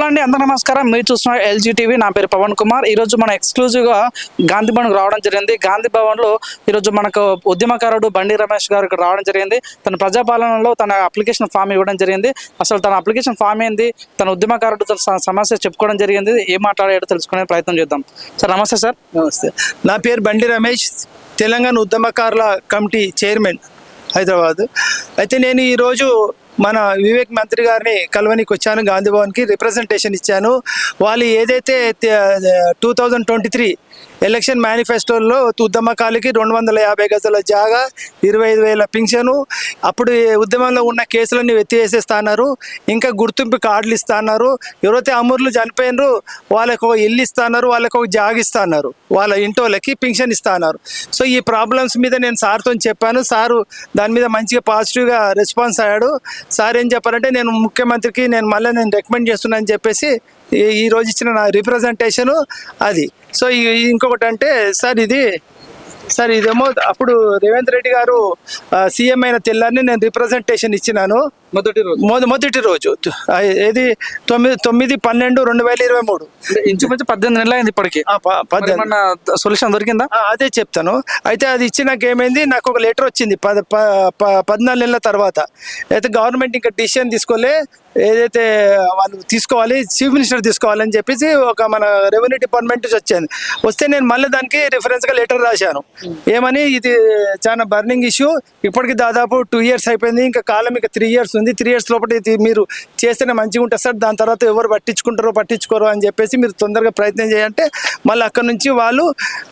Hello అండి అందరూ నమస్కారం. మీరు చూస్తున్న ఎల్జీ టీవీ నా పేరు పవన్ కుమార్. ఈరోజు మన మనం గాంధీ భవన్కి రావడం జరిగింది. గాంధీ భవన్లో ఈరోజు మనకు ఉద్యమకారుడు బండి రమేష్ గారు ఇక్కడ రావడం జరిగింది. తన ప్రజాపాలనలో తన అప్లికేషన్ ఫామ్ ఇవ్వడం జరిగింది. అసలు తన అప్లికేషన్ ఫామ్ ఏంది? తన ఉద్యమకారుడు తన స- సమస్య చెప్పుకోవడం జరిగింది. ఏం మాట్లాడాడో తెలుసుకునే ప్రయత్నం చేద్దాం. సార్ నమస్తే సార్. నమస్తే. నా పేరు బండి రమేష్ తెలంగాణ ఉద్యమకారుల కమిటీ చైర్మన్ హైదరాబాద్. అయితే నేను ఈరోజు మన వివేక్ మంత్రి గారిని కలవనికి వచ్చాను గాంధీ భవన్కి రిప్రజెంటేషన్ ఇచ్చాను. వాళ్ళు ఏదైతే two thousand twenty three election మేనిఫెస్టోలో ఉద్యమకాలకి రెండు వందల యాభై గజాల జాగా ఇరవై ఐదు వేల పింఛను. అప్పుడు ఉద్యమంలో ఉన్న కేసులన్నీ ఎత్తివేసేస్తున్నారు ఇంకా గుర్తింపు కార్డులు ఇస్తున్నారు. ఎవరైతే అమరులు చనిపోయినారు వాళ్ళకు ఒక ఇల్లు ఇస్తున్నారు వాళ్ళకు ఒక జాగ ఇస్తున్నారు. వాళ్ళ ఇంటోళ్ళకి పింఛన్ ఇస్తున్నారు. సో ఈ ప్రాబ్లమ్స్ మీద నేను సార్తో చెప్పాను. సారు దాని మీద మంచిగా పాజిటివ్గా రెస్పాన్స్ అయ్యాడు. సార్ ఏం చెప్పారంటే నేను ముఖ్యమంత్రికి నేను మళ్ళీ నేను రికమెండ్ చేస్తున్నాను అని చెప్పేసి ఈ- ఈ రోజు ఇచ్చిన నా రిప్రజెంటేషను అది. సో ఇంకొకటి అంటే సార్ ఇది సార్ ఇదేమో అప్పుడు రేవంత్ రెడ్డి గారు సీఎం అయిన తెల్లారిని నేను రిప్రజెంటేషన్ ఇచ్చినాను. మొదటి రోజు? మొద మొదటి రోజు. ఏది? తొమ్మిది తొమ్మిది పన్నెండు రెండు వేల ఇరవై మూడు. ఇంచుమించు పద్దెనిమిది నెలలు అయింది ఇప్పటికి. పద్దెనిమిది. సొల్యూషన్ దొరికిందా? అదే చెప్తాను. అయితే అది ఇచ్చినాక ఏమైంది? నాకు ఒక లెటర్ వచ్చింది పద పద్నాలుగు నెలల తర్వాత. అయితే గవర్నమెంట్ ఇంకా డిసిషన్ తీసుకోలే. ఏదైతే వాళ్ళు తీసుకోవాలి చీఫ్ మినిస్టర్ తీసుకోవాలని చెప్పేసి ఒక మన రెవెన్యూ డిపార్ట్మెంట్ నుంచి వచ్చింది వస్తే నేను మళ్ళీ దానికి రిఫరెన్స్గా లెటర్ రాశాను. ఏమని? ఇది చాలా బర్నింగ్ ఇష్యూ. ఇప్పటికి దాదాపు టూ ఇయర్స్ అయిపోయింది. ఇంకా కాలం ఇంకా త్రీ ఇయర్స్ వస్తుంది త్రీ ఇయర్స్ లోపల ఇది మీరు చేస్తేనే మంచిగా ఉంటుంది సార్. దాని తర్వాత ఎవరు పట్టించుకుంటారో పట్టించుకోరో అని చెప్పేసి మీరు తొందరగా ప్రయత్నం చేయంటే మళ్ళీ అక్కడ నుంచి వాళ్ళు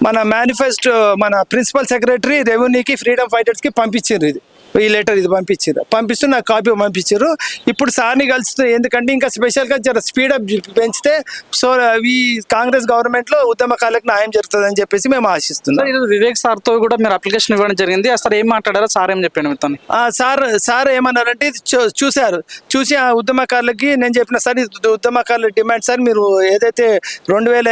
మన మేనిఫెస్టో మన ప్రిన్సిపల్ సెక్రటరీ రెవెన్యూకి ఫ్రీడమ్ ఫైటర్స్కి పంపించారు ఇది. ఈ లెటర్ ఇది పంపించారు. పంపిస్తూ నాకు కాపీ పంపించారు. ఇప్పుడు సార్ని కలుస్తుంది ఎందుకంటే ఇంకా స్పెషల్గా జర స్పీడప్ పెంచితే సో ఈ కాంగ్రెస్ గవర్నమెంట్లో ఉద్యమకాలకు న్యాయం జరుగుతుందని చెప్పేసి మేము ఆశిస్తున్నాం. సార్ ఈరోజు వివేక్ సార్తో కూడా మీరు అప్లికేషన్ ఇవ్వడం జరిగింది. అసలు ఏం మాట్లాడారో సార్ ఏం చెప్పాను మీతో ఆ, సార్ సార్ ఏమన్నారంటే ఇది చూ- చూశారు. చూసి ఆ ఉద్యమకారులకి నేను చెప్పిన సార్ ఇది ఉద్యమకారుల డిమాండ్ సార్ మీరు ఏదైతే రెండు వేల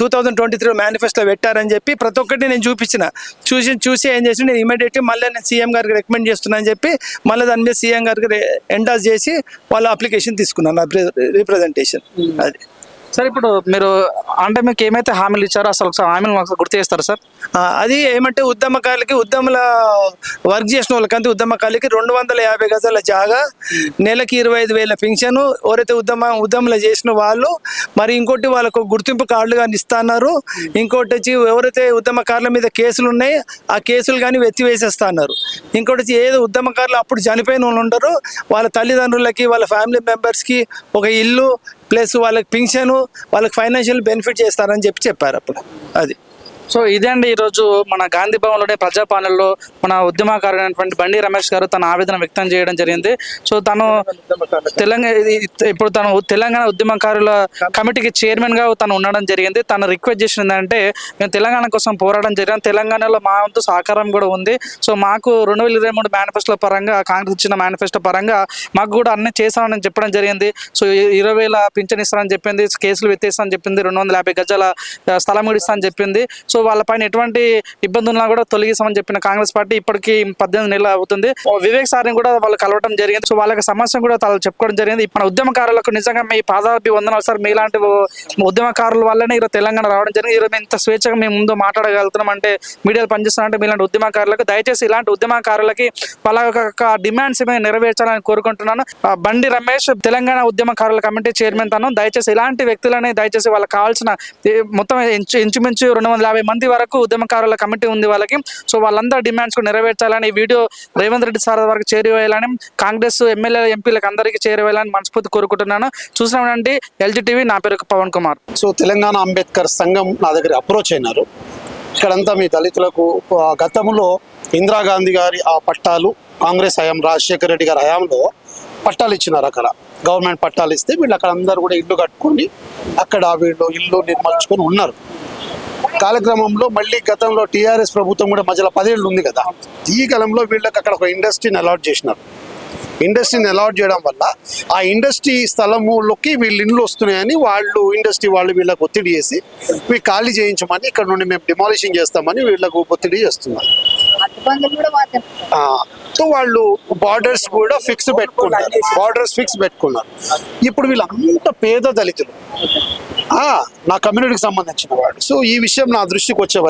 two thousand twenty three manifesto పెట్టారని చెప్పి ప్రతి ఒక్కటి నేను చూపించిన. చూసి చూసి ఏం చేసి నేను ఇమీడియట్లీ మళ్ళీ నేను సీఎం గారికి రికమెండ్ చేస్తున్నాను చెప్పి మళ్ళీ దాని మీద సీఎం గారికి ఎండాస్ చేసి వాళ్ళ అప్లికేషన్ తీసుకున్నాను రిప్రజెంటేషన్ అది. సార్ ఇప్పుడు మీరు అంటే మీకు ఏమైతే హామీలు ఇచ్చారో అసలు ఒకసారి హామీలు మాకు గుర్తు చేస్తారు సార్? అది ఏమంటే ఉద్యమకాలకి ఉద్యమల వర్క్ చేసిన వాళ్ళకంటే ఉద్యమకాలకి రెండు వందల యాభై గజాల జాగా నెలకి ఇరవై ఐదు వేల పింఛను ఎవరైతే ఉద్యమ ఉద్యమంలో చేసిన వాళ్ళు మరి ఇంకోటి వాళ్ళకు గుర్తింపు కార్డులు కానీ ఇస్తున్నారు ఇంకోటి వచ్చి ఎవరైతే ఉద్యమకారుల మీద కేసులు ఉన్నాయి ఆ కేసులు కానీ ఎత్తివేసేస్తున్నారు ఇంకోటి వచ్చి ఏదో ఉద్యమకారులు అప్పుడు చనిపోయిన వాళ్ళు ఉండరు వాళ్ళ తల్లిదండ్రులకి వాళ్ళ ఫ్యామిలీ మెంబర్స్కి ఒక ఇల్లు ప్లస్ వాళ్ళకి పింఛను వాళ్ళకి ఫైనాన్షియల్ బెనిఫిట్ చేస్తారని చెప్పి చెప్పారు అప్పుడు. అది. సో ఇదే అండి ఈరోజు మన గాంధీ భవన్లోని ప్రజాపాలనలో మన ఉద్యమకారుడైనటువంటి బండి రమేష్ గారు తన ఆవేదన వ్యక్తం చేయడం జరిగింది. సో తను తెలంగాణ ఇది- ఇప్పుడు తను తెలంగాణ ఉద్యమకారుల కమిటీకి చైర్మన్గా తను ఉండడం జరిగింది. తను రిక్వెస్ట్ చేసింది అంటే మేము తెలంగాణ కోసం పోరాటం జరిగింది తెలంగాణలో మా వంతు సహకారం కూడా ఉంది. సో మాకు రెండు వేల ఇరవై మూడు మేనిఫెస్టో పరంగా కాంగ్రెస్ ఇచ్చిన మేనిఫెస్టో పరంగా మాకు కూడా అన్ని చేశామని చెప్పడం జరిగింది. సో ఇరవై వేల పింఛన్ ఇస్తానని చెప్పింది కేసులు ఎత్తేస్తానని చెప్పింది రెండు వందల యాభై గజాల స్థలం కూడా ఇస్తానని చెప్పింది. సో వాళ్ళపైన ఎటువంటి ఇబ్బంది ఉన్నా కూడా తొలగిస్తామని చెప్పిన కాంగ్రెస్ పార్టీ ఇప్పటికి పద్దెనిమిది నెలలు అవుతుంది. ఓ వివేక్ సార్ని కూడా వాళ్ళు కలవడం జరిగింది. సో వాళ్ళకి సమస్య కూడా వాళ్ళు చెప్పుకోవడం జరిగింది. మన ఉద్యమకారులకు నిజంగా మీ పాదాభి వందనాలు సార్. మీలాంటి ఉద్యమకారుల వల్లనే ఈరోజు తెలంగాణ రావడం జరిగింది. ఈరోజు మేము ఇంత స్వేచ్ఛగా మేము ముందు మాట్లాడగలుగుతున్నాం అంటే మీడియాలో పనిచేస్తున్నామంటే మీలాంటి ఉద్యమకారులకు దయచేసి ఇలాంటి ఉద్యమకారులకి వాళ్ళ యొక్క డిమాండ్స్ మేము నెరవేర్చాలని కోరుకుంటున్నాను. ఆ, బండి రమేష్ తెలంగాణ ఉద్యమకారుల కమిటీ చైర్మన్ తను. దయచేసి ఇలాంటి వ్యక్తులని దయచేసి వాళ్ళకి కావాల్సిన మొత్తం ఇంచుమించు రెండు వందల యాభై మంది వరకు ఉద్యమకారుల కమిటీ ఉంది వాళ్ళకి. సో వాళ్ళందరూ డిమాండ్స్ నెరవేర్చాలని వీడియో రేవంత్ రెడ్డి సార్ వరకు చేరివేయాలని కాంగ్రెస్ ఎమ్మెల్యే ఎంపీలకు అందరికీ చేరివేయాలని మనస్ఫూర్తి కోరుకుంటున్నాను. చూసినామండి ఎల్జీ టీవీ నా పేరు పవన్ కుమార్. సో తెలంగాణ అంబేద్కర్ సంఘం నా దగ్గర అప్రోచ్ అయినారు. ఇక్కడంతా మీ దళితులకు గతంలో ఇందిరాగాంధీ గారి ఆ పట్టాలు కాంగ్రెస్ హయాం రాజశేఖర రెడ్డి గారి హయాంలో పట్టాలు ఇచ్చినారు అక్కడ. గవర్నమెంట్ పట్టాలు ఇస్తే వీళ్ళు అక్కడ అందరూ కూడా ఇల్లు కట్టుకొని అక్కడ వీళ్ళు ఇల్లు నిర్మల్చుకొని ఉన్నారు. కాలక్రమంలో మళ్ళీ గతంలో టీఆర్ఎస్ ప్రభుత్వం కూడా మధ్యలో పదేళ్ళు ఉంది కదా. ఈ కాలంలో వీళ్ళకి అక్కడ ఒక ఇండస్ట్రీని అలాట్ చేసినారు. ఇండస్ట్రీని అలాట్ చేయడం వల్ల ఆ ఇండస్ట్రీ స్థలములోకి వీళ్ళు ఇండ్లు వస్తున్నాయని వాళ్ళు ఇండస్ట్రీ వాళ్ళు వీళ్ళకి ఒత్తిడి చేసి మీ ఖాళీ చేయించమని ఇక్కడ నుండి మేము డిమాలిషింగ్ చేస్తామని వీళ్ళకు ఒత్తిడి చేస్తున్నారు. సో వాళ్ళు బార్డర్స్ కూడా ఫిక్స్ పెట్టుకున్నారు. బార్డర్స్ ఫిక్స్ పెట్టుకున్నారు. ఇప్పుడు వీళ్ళంతా పేద దళితులు. ఆ, నా కమ్యూనిటీకి సంబంధించిన వాడు సో ఈ విషయం నా దృష్టికి వచ్చే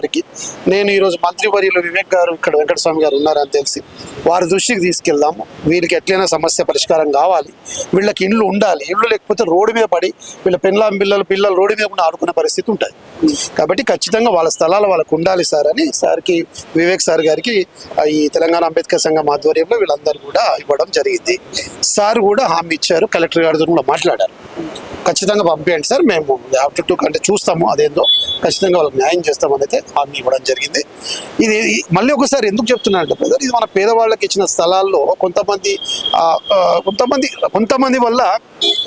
నేను ఈరోజు మంత్రివర్యులు వివేక్ గారు ఇక్కడ వెంకటస్వామి గారు ఉన్నారని తెలిసి వారి దృష్టికి తీసుకెళ్దాము వీళ్ళకి ఎట్లయినా సమస్య పరిష్కారం కావాలి. వీళ్ళకి ఇండ్లు ఉండాలి. ఇల్లు లేకపోతే రోడ్డు మీద పడి వీళ్ళ పిల్లల పిల్లలు పిల్లలు రోడ్డు మీద కూడా ఆడుకునే పరిస్థితి ఉంటుంది. కాబట్టి ఖచ్చితంగా వాళ్ళ స్థలాలు వాళ్ళకు ఉండాలి సార్ అని సార్కి వివేక్ సార్ గారికి ఈ తెలంగాణ అంబేద్కర్ సంఘం ఆధ్వర్యంలో వీళ్ళందరూ కూడా ఇవ్వడం జరిగింది. సార్ కూడా హామీ ఇచ్చారు కలెక్టర్ గారితో కూడా మాట్లాడారు. ఖచ్చితంగా పంపించండి సార్ మేము ఆఫ్టర్ టూ కంటే చూస్తాము అదేందో. ఖచ్చితంగా వాళ్ళకి న్యాయం చేస్తామని అయితే హామీ ఇవ్వడం జరిగింది. ఇది మళ్ళీ ఒకసారి ఎందుకు చెప్తున్నానంటే బ్రదర్ ఇది మన పేదవాళ్ళకి ఇచ్చిన స్థలాల్లో కొంతమంది కొంతమంది కొంతమంది వల్ల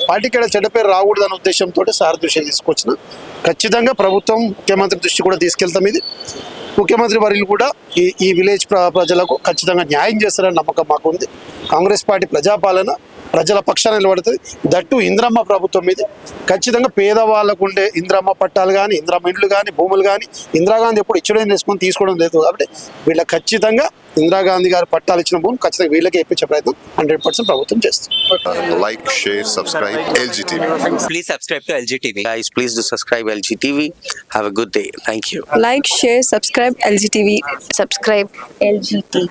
పార్టీకి చెడ్డ పేరు రాకూడదు అనే ఉద్దేశంతో సార్ దృష్టి తీసుకొచ్చిన. ఖచ్చితంగా ప్రభుత్వం ముఖ్యమంత్రి దృష్టి కూడా తీసుకెళ్తాం ఇది. ముఖ్యమంత్రి వర్యులు కూడా ఈ ఈ విలేజ్ ప్ర- ప్రజలకు ఖచ్చితంగా న్యాయం చేస్తారని నమ్మకం మాకు ఉంది కాంగ్రెస్ పార్టీ ప్రజాపాలన ప్రజల పక్షాన నిలబడుతుంది దట్టు ఇంద్రమ్మ ప్రభుత్వం మీద ఖచ్చితంగా పేదవాళ్ళకు ఉండే ఇంద్రమ్మ పట్టాలు కానీ ఇంద్రమ్మ ఇండ్లు కానీ భూములు కానీ ఇందిరాగాంధీ ఎప్పుడు ఇచ్చడం చేసుకొని తీసుకోవడం లేదు కాబట్టి వీళ్ళకి ఖచ్చితంగా ఇందిరాగాంధీ గారు పట్టాలు ఇచ్చిన భూమి ఖచ్చితంగా వీళ్ళకే ఇప్పించే ప్రయత్నం హండ్రెడ్ పర్సెంట్ ప్రభుత్వం చేస్తుంది LG TV. Have a good day. Thank you. like, share, subscribe LGTV. subscribe LGT.